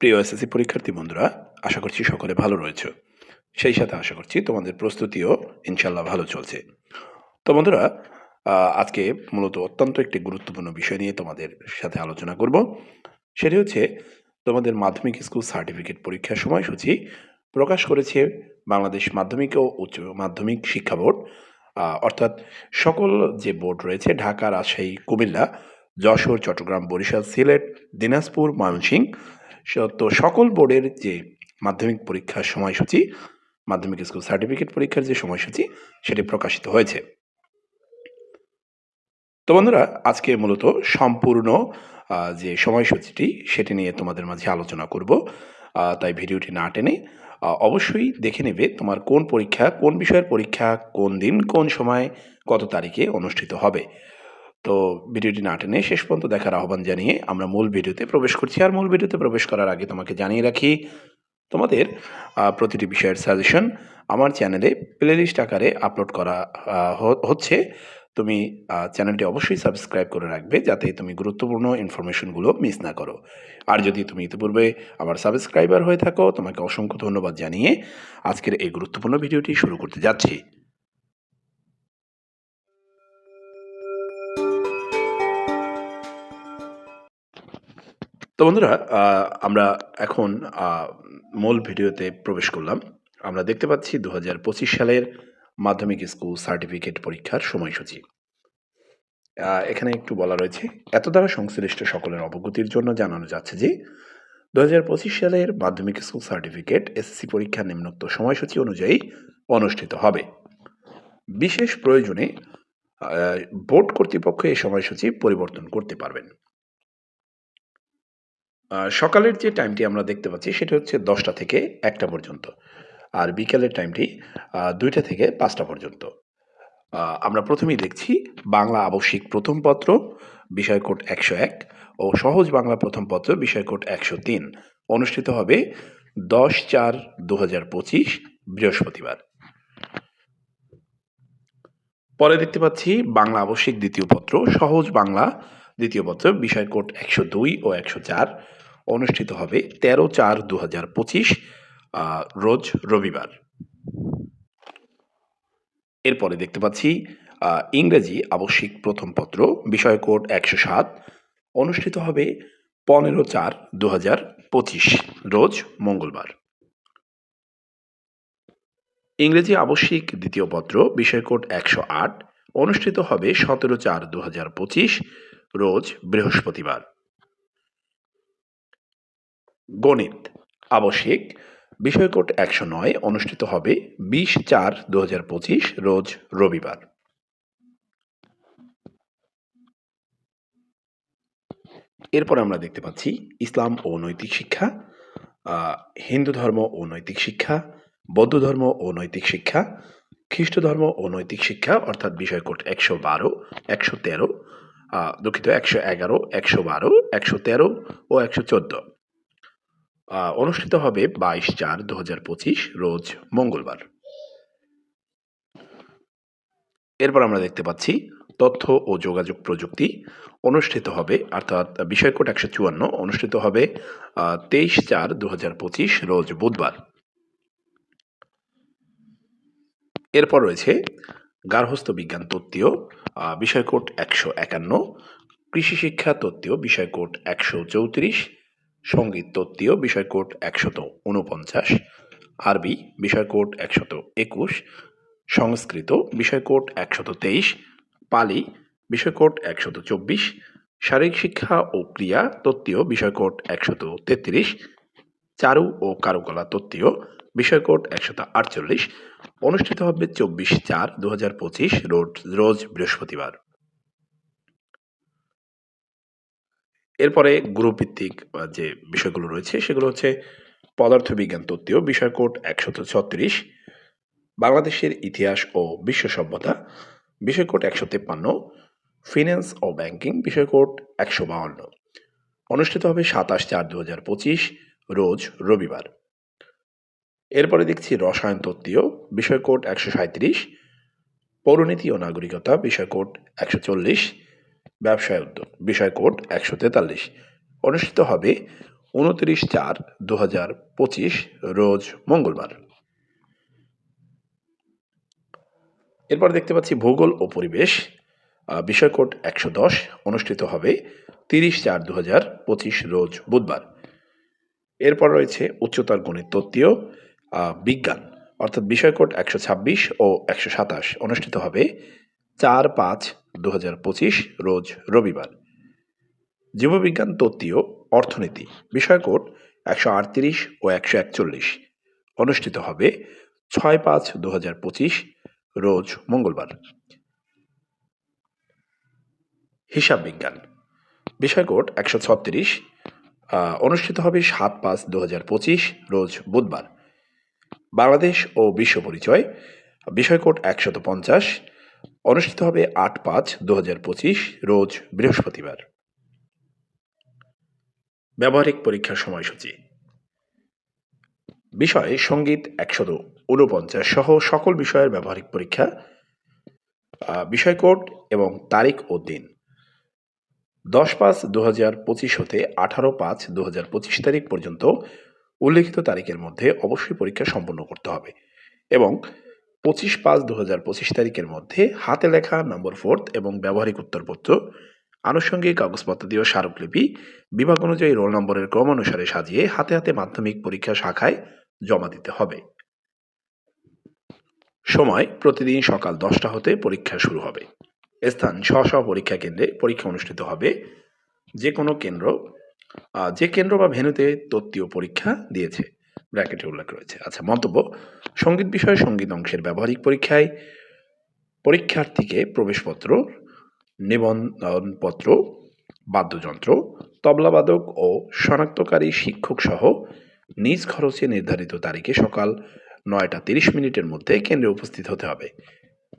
প্রিয় এসএসসি পরীক্ষার্থী বন্ধুরা, আশা করছি সকলে ভালো রয়েছে। সেই সাথে আশা করছি তোমাদের প্রস্তুতিও ইনশাল্লাহ ভালো চলছে। তো বন্ধুরা আজকে মূলত অত্যন্ত একটি গুরুত্বপূর্ণ বিষয় নিয়ে তোমাদের সাথে আলোচনা করব। সেটি হচ্ছে তোমাদের মাধ্যমিক স্কুল সার্টিফিকেট পরীক্ষার সময়সূচি প্রকাশ করেছে বাংলাদেশ মাধ্যমিক ও উচ্চ মাধ্যমিক শিক্ষা বোর্ড। অর্থাৎ সকল যে বোর্ড রয়েছে, ঢাকা, রাজশাহী, কুমিল্লা, যশোর, চট্টগ্রাম, বরিশাল, সিলেট, দিনাজপুর, ময়মনসিংহ তো সকল বোর্ডের যে মাধ্যমিক পরীক্ষার সময়সূচি, মাধ্যমিক স্কুল সার্টিফিকেট পরীক্ষার যে সময়সূচি, সেটি প্রকাশিত হয়েছে। তো বন্ধুরা, আজকে মূলত সম্পূর্ণ যে সময়সূচিটি, সেটি নিয়ে তোমাদের মাঝে আলোচনা করব। তাই ভিডিওটি না টেনে অবশ্যই দেখে নেবে তোমার কোন পরীক্ষা, কোন বিষয়ের পরীক্ষা, কোন দিন, কোন সময়, কত তারিখে অনুষ্ঠিত হবে। তো ভিডিওটি না টেনে শেষ পর্যন্ত দেখার আহ্বান জানিয়ে আমরা মূল ভিডিওতে প্রবেশ করছি। আর মূল ভিডিওতে প্রবেশ করার আগে তোমাকে জানিয়ে রাখি, তোমাদের প্রতিটি বিষয়ের সাজেশন আমার চ্যানেলে প্লেলিস্ট আকারে আপলোড করা হচ্ছে। তুমি চ্যানেলটি অবশ্যই সাবস্ক্রাইব করে রাখবে যাতে তুমি গুরুত্বপূর্ণ ইনফরমেশনগুলো মিস না করো। আর যদি তুমি ইতিপূর্বে আমার সাবস্ক্রাইবার হয়ে থাকো, তোমাকে অসংখ্য ধন্যবাদ জানিয়ে আজকের এই গুরুত্বপূর্ণ ভিডিওটি শুরু করতে যাচ্ছি। তো বন্ধুরা আমরা এখন মূল ভিডিওতে প্রবেশ করলাম। আমরা দেখতে পাচ্ছি দু হাজার পঁচিশ সালের মাধ্যমিক স্কুল সার্টিফিকেট পরীক্ষার সময়সূচি। এখানে একটু বলা রয়েছে, এত দ্বারা সংশ্লিষ্ট সকলের অবগতির জন্য জানানো যাচ্ছে যে দু হাজার পঁচিশ সালের মাধ্যমিক স্কুল সার্টিফিকেট এসএসসি পরীক্ষার নিম্নোক্ত সময়সূচি অনুযায়ী অনুষ্ঠিত হবে। বিশেষ প্রয়োজনে বোর্ড কর্তৃপক্ষ এই সময়সূচি পরিবর্তন করতে পারবেন। সকালের যে টাইমটি আমরা দেখতে পাচ্ছি, সেটা হচ্ছে দশটা থেকে একটা পর্যন্ত। আর বিকেলের টাইমটি দুইটা থেকে পাঁচটা পর্যন্ত। আমরা প্রথমেই দেখছি বাংলা আবশ্যিক প্রথম পত্র, বিষয় কোড একশো এক, ও সহজ বাংলা প্রথম পত্র, বিষয় কোড একশো তিন। অনুষ্ঠিত হবে দশ চার দু হাজার পঁচিশ, বৃহস্পতিবার। পরে দেখতে পাচ্ছি বাংলা আবশ্যিক দ্বিতীয় পত্র, সহজ বাংলা দ্বিতীয় পত্র, বিষয় কোড একশো দুই ও একশো চার। অনুষ্ঠিত হবে তেরো চার দু হাজার পঁচিশ রোজ রবিবার। এরপরে দেখতে পাচ্ছি ইংরেজি আবশ্যিক প্রথম পত্র, বিষয় কোড একশো সাত, অনুষ্ঠিত হবে পনেরো চার দু হাজার পঁচিশ, রোজ মঙ্গলবার। ইংরেজি আবশ্যিক দ্বিতীয় পত্র, বিষয় কোড একশো আট, অনুষ্ঠিত হবে সতেরো চার দু হাজার পঁচিশ, রোজ বৃহস্পতিবার। গণিত। আবশ্যিক। বিষয় কোড একশো নয় অনুষ্ঠিত হবে বিশ চার দু রোজ রবিবার। এরপর আমরা দেখতে পাচ্ছি ইসলাম ও নৈতিক শিক্ষা হিন্দু ধর্ম ও নৈতিক শিক্ষা, বৌদ্ধ ধর্ম ও নৈতিক শিক্ষা, খ্রিস্ট ধর্ম ও নৈতিক শিক্ষা, অর্থাৎ বিষয় কোড একশো বারো, একশো তেরো দুঃখিত একশো এগারো, একশো বারো, একশো তেরো ও একশো চোদ্দ। অনুষ্ঠিত হবে বাইশ চার দু রোজ মঙ্গলবার। এরপর আমরা দেখতে পাচ্ছি তথ্য ও যোগাযোগ প্রযুক্তি অনুষ্ঠিত হবে, অর্থাৎ বিষয় কোড একশো চুয়ান্ন অনুষ্ঠিত হবে তেইশ চার দু রোজ বুধবার। এরপর রয়েছে গার্হস্থ বিজ্ঞান তত্ত্বীয় বিষয় একশো একান্ন, কৃষি শিক্ষা তত্ত্বীয় বিষয় কোড একশো চৌত্রিশ সংগীত তত্ত্বীয় বিষয় কোড একশত উনপঞ্চাশ আরবি বিষয় কোড একশত একুশ, সংস্কৃত বিষয় কোড একশত তেইশ, পালি বিষয় কোড একশত চব্বিশ, শারীরিক শিক্ষা ও ক্রিয়া তত্ত্বীয় বিষয় কোড একশত তেত্রিশ, চারু ও কারুকলা তত্ত্বীয় বিষয় কোড একশত আটচল্লিশ, অনুষ্ঠিত হবে চব্বিশ চার দু হাজার পঁচিশ, রোজ রোজ বৃহস্পতিবার। এরপরে গ্রুপভিত্তিক যে বিষয়গুলো রয়েছে সেগুলো হচ্ছে পদার্থবিজ্ঞান তত্ত্বীয় বিষয় কোড একশত ছত্রিশ, বাংলাদেশের ইতিহাস ও বিশ্ব সভ্যতা বিষয় কোড একশো তেপ্পান্ন ফিন্যান্স ও ব্যাংকিং বিষয় কোড একশো বাহান্ন অনুষ্ঠিত হবে সাতাশ চার দু হাজার পঁচিশ, রোজ রবিবার। এরপরে দেখছি রসায়ন তত্ত্বীয় বিষয় কোড একশো সাঁত্রিশ পৌরনীতি ও নাগরিকতা বিষয় কোড একশো চল্লিশ ব্যবসায় উদ্যোগ, বিষয় কোড একশো তেতাল্লিশ। অনুষ্ঠিত হবে উনত্রিশ চার দু হাজার পঁচিশ, রোজ মঙ্গলবার। এরপর দেখতে পাচ্ছি ভূগোল ও পরিবেশ। বিষয় কোড একশো দশ, অনুষ্ঠিত হবে তিরিশ চার দু হাজার পঁচিশ, রোজ বুধবার। এরপর রয়েছে উচ্চতর গণিত তত্ত্বীয় বিজ্ঞান, অর্থাৎ বিষয় কোড একশো ছাব্বিশ ও একশো সাতাশ, অনুষ্ঠিত হবে চার পাঁচ দু রোজ রবিবার। জীববিজ্ঞান তত্ত্বীয় অর্থনীতি বিষয় কোড একশো আটত্রিশ ও একশো একচল্লিশ। অনুষ্ঠিত হবে ছয় পাঁচ দু রোজ মঙ্গলবার। হিসাব বিজ্ঞান বিষয় কোড একশো ছত্রিশ অনুষ্ঠিত হবে সাত পাঁচ দু রোজ বুধবার। বাংলাদেশ ও বিশ্ব পরিচয় বিষয় কোড একশত পঞ্চাশ অনুষ্ঠিত হবে আট পাঁচ দু রোজ বৃহস্পতিবার। ব্যবহারিক পরীক্ষার সময়সূচি। বিষয়, সংগীত একশত ঊনপঞ্চাশ সহ সকল বিষয়ের ব্যবহারিক পরীক্ষা বিষয় কোড এবং তারিখ ও দিন। দশ পাঁচ দু হাজার পঁচিশ হতে আঠারো পাঁচ দু হাজার পঁচিশ তারিখ পর্যন্ত উল্লেখিত তারিখের মধ্যে অবশ্যই পরীক্ষা সম্পন্ন করতে হবে এবং পঁচিশ পাঁচ দু হাজার পঁচিশ তারিখের মধ্যে হাতে লেখা নম্বর ফোর্থ এবং ব্যবহারিক উত্তরপত্র, আনুষঙ্গিক কাগজপত্র দিয়ে স্মারকলিপি, বিভাগ অনুযায়ী রোল নম্বরের ক্রম অনুসারে সাজিয়ে হাতে হাতে মাধ্যমিক পরীক্ষা শাখায় জমা দিতে হবে। সময় প্রতিদিন সকাল দশটা হতে পরীক্ষা শুরু হবে। স্থান স্ব স্ব পরীক্ষা কেন্দ্রে পরীক্ষা অনুষ্ঠিত হবে। যে কোনো কেন্দ্র যে কেন্দ্র বা ভেন্যুতে তত্ত্বীয় পরীক্ষা দিয়েছে। ব্র্যাকেটে উল্লেখ রয়েছে। আচ্ছা মন্তব্য, সংগীত বিষয়ে সংগীত অংশের ব্যবহারিক পরীক্ষায় পরীক্ষার্থীকে প্রবেশপত্র, নিবন্ধনপত্র, বাদ্যযন্ত্র, তবলাবাদক ও শনাক্তকারী শিক্ষক সহ নিজ খরচে নির্ধারিত তারিখে সকাল নয়টা তিরিশ মিনিটের মধ্যে কেন্দ্রে উপস্থিত হতে হবে।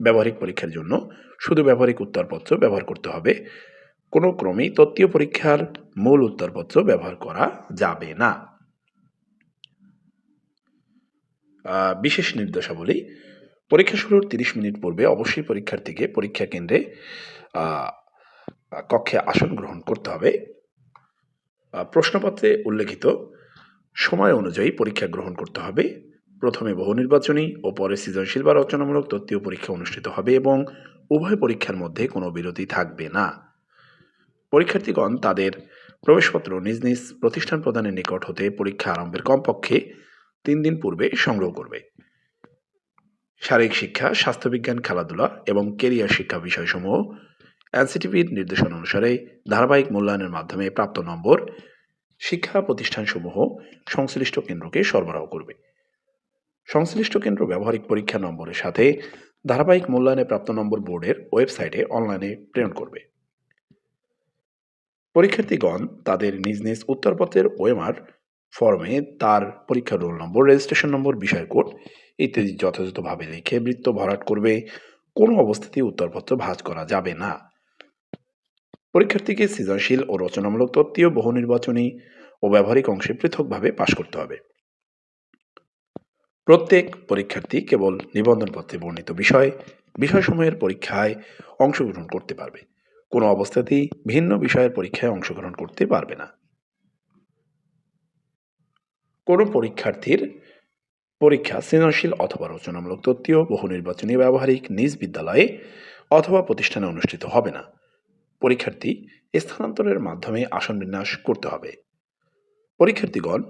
ব্যবহারিক পরীক্ষার জন্য শুধু ব্যবহারিক উত্তরপত্র ব্যবহার করতে হবে। কোনো ক্রমেই তত্ত্বীয় পরীক্ষার মূল উত্তরপত্র ব্যবহার করা যাবে না। বিশেষ নির্দেশাবলী। পরীক্ষা শুরুর তিরিশ মিনিট পূর্বে অবশ্যই পরীক্ষার্থীকে পরীক্ষা কেন্দ্রে কক্ষে আসন গ্রহণ করতে হবে। প্রশ্নপত্রে উল্লেখিত সময় অনুযায়ী পরীক্ষা গ্রহণ করতে হবে। প্রথমে বহু নির্বাচনী ও পরে সৃজনশীল বা রচনামূলক তত্ত্বীয় পরীক্ষা অনুষ্ঠিত হবে এবং উভয় পরীক্ষার মধ্যে কোনো বিরতি থাকবে না। পরীক্ষার্থীগণ তাদের প্রবেশপত্র নিজ নিজ প্রতিষ্ঠান প্রদানের নিকট হতে পরীক্ষা আরম্ভের কমপক্ষে তিন দিন পূর্বে সংগ্রহ করবে। শারীরিক শিক্ষা, স্বাস্থ্যবিজ্ঞান, খেলাধুলা এবং কেরিয়ার শিক্ষা বিষয়সমূহ এনসিটিভির নির্দেশনা অনুসারে ধারাবাহিক মূল্যায়নের মাধ্যমে প্রাপ্ত নম্বর, শিক্ষা প্রতিষ্ঠানসমূহ সংশ্লিষ্ট কেন্দ্রকে সরবরাহ করবে। সংশ্লিষ্ট কেন্দ্র ব্যবহারিক পরীক্ষা নম্বরের সাথে ধারাবাহিক মূল্যায়নে প্রাপ্ত নম্বর বোর্ডের ওয়েবসাইটে অনলাইনে প্রেরণ করবে। পরীক্ষার্থীগণ তাদের নিজ নিজ উত্তরপত্রের ওএমআর ফর্মে তার পরীক্ষার রোল নম্বর রেজিস্ট্রেশন নম্বর বিষয় কোড ইত্যাদি যথাযথভাবে লিখে বৃত্ত ভরাট করবে। কোনো অবস্থাতেই উত্তরপত্র ভাঁজ করা যাবে না। পরীক্ষার্থীকে সৃজনশীল ও রচনামূলক তত্ত্বীয় বহু নির্বাচনী ও ব্যবহারিক অংশে পৃথকভাবে পাশ করতে হবে। প্রত্যেক পরীক্ষার্থী কেবল নিবন্ধনপত্রে বর্ণিত বিষয়, বিষয়সমূহের পরীক্ষায় অংশগ্রহণ করতে পারবে। কোনো অবস্থাতেই ভিন্ন বিষয়ের পরীক্ষায় অংশগ্রহণ করতে পারবে না। কোনো পরীক্ষার্থীর পরীক্ষা সৃজনশীল অথবা রচনামূলক তত্ত্বীয় বহু নির্বাচনী, ব্যবহারিক, নিজ বিদ্যালয়ে অথবা প্রতিষ্ঠানে অনুষ্ঠিত হবে না। পরীক্ষার্থী স্থানান্তরের মাধ্যমে আসন বিন্যাস করতে হবে। পরীক্ষার্থীগণ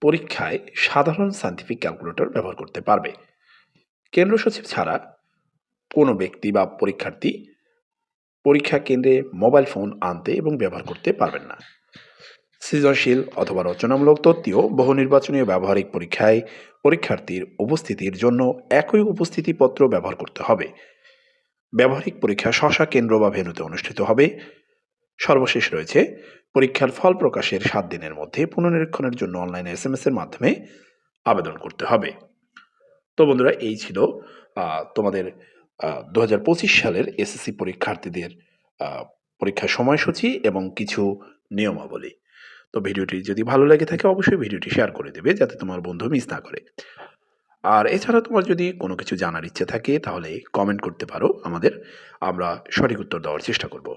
পরীক্ষায় সাধারণ সায়েন্টিফিক ক্যালকুলেটর ব্যবহার করতে পারবে। কেন্দ্র সচিব ছাড়া কোনো ব্যক্তি বা পরীক্ষার্থী পরীক্ষা কেন্দ্রে মোবাইল ফোন আনতে এবং ব্যবহার করতে পারবেন না। সৃজনশীল অথবা রচনামূলক তত্ত্বীয় বহু নির্বাচনীয় ব্যবহারিক পরীক্ষায় পরীক্ষার্থীর উপস্থিতির জন্য একই উপস্থিতিপত্র ব্যবহার করতে হবে। ব্যবহারিক পরীক্ষা শশা কেন্দ্র বা ভেনুতে অনুষ্ঠিত হবে। সর্বশেষ রয়েছে, পরীক্ষার ফল প্রকাশের সাত দিনের মধ্যে পুনর্নিরীক্ষণের জন্য অনলাইনে এস এম এর মাধ্যমে আবেদন করতে হবে। তো বন্ধুরা, এই ছিল তোমাদের দু হাজার পঁচিশ সালের এসএসসি পরীক্ষার্থীদের পরীক্ষার সময়সূচি এবং কিছু নিয়মাবলী। তো ভিডিওটি যদি ভালো লাগে থাকে অবশ্যই ভিডিওটি শেয়ার করে দেবে যাতে তোমার বন্ধু মিস না করে। আর এছাড়া তোমার যদি কোনো কিছু জানার ইচ্ছে থাকে তাহলে কমেন্ট করতে পারো আমাদের। আমরা সঠিক উত্তর দেওয়ার চেষ্টা করব।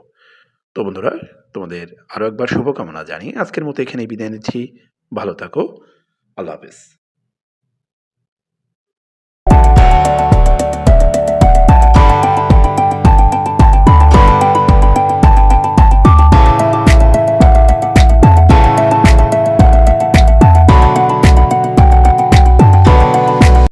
তো বন্ধুরা, তোমাদের আরও একবার শুভকামনা জানিয়ে আজকের মতো এখানে বিদায় নিচ্ছি। ভালো থাকো। আল্লাহ হাফেজ।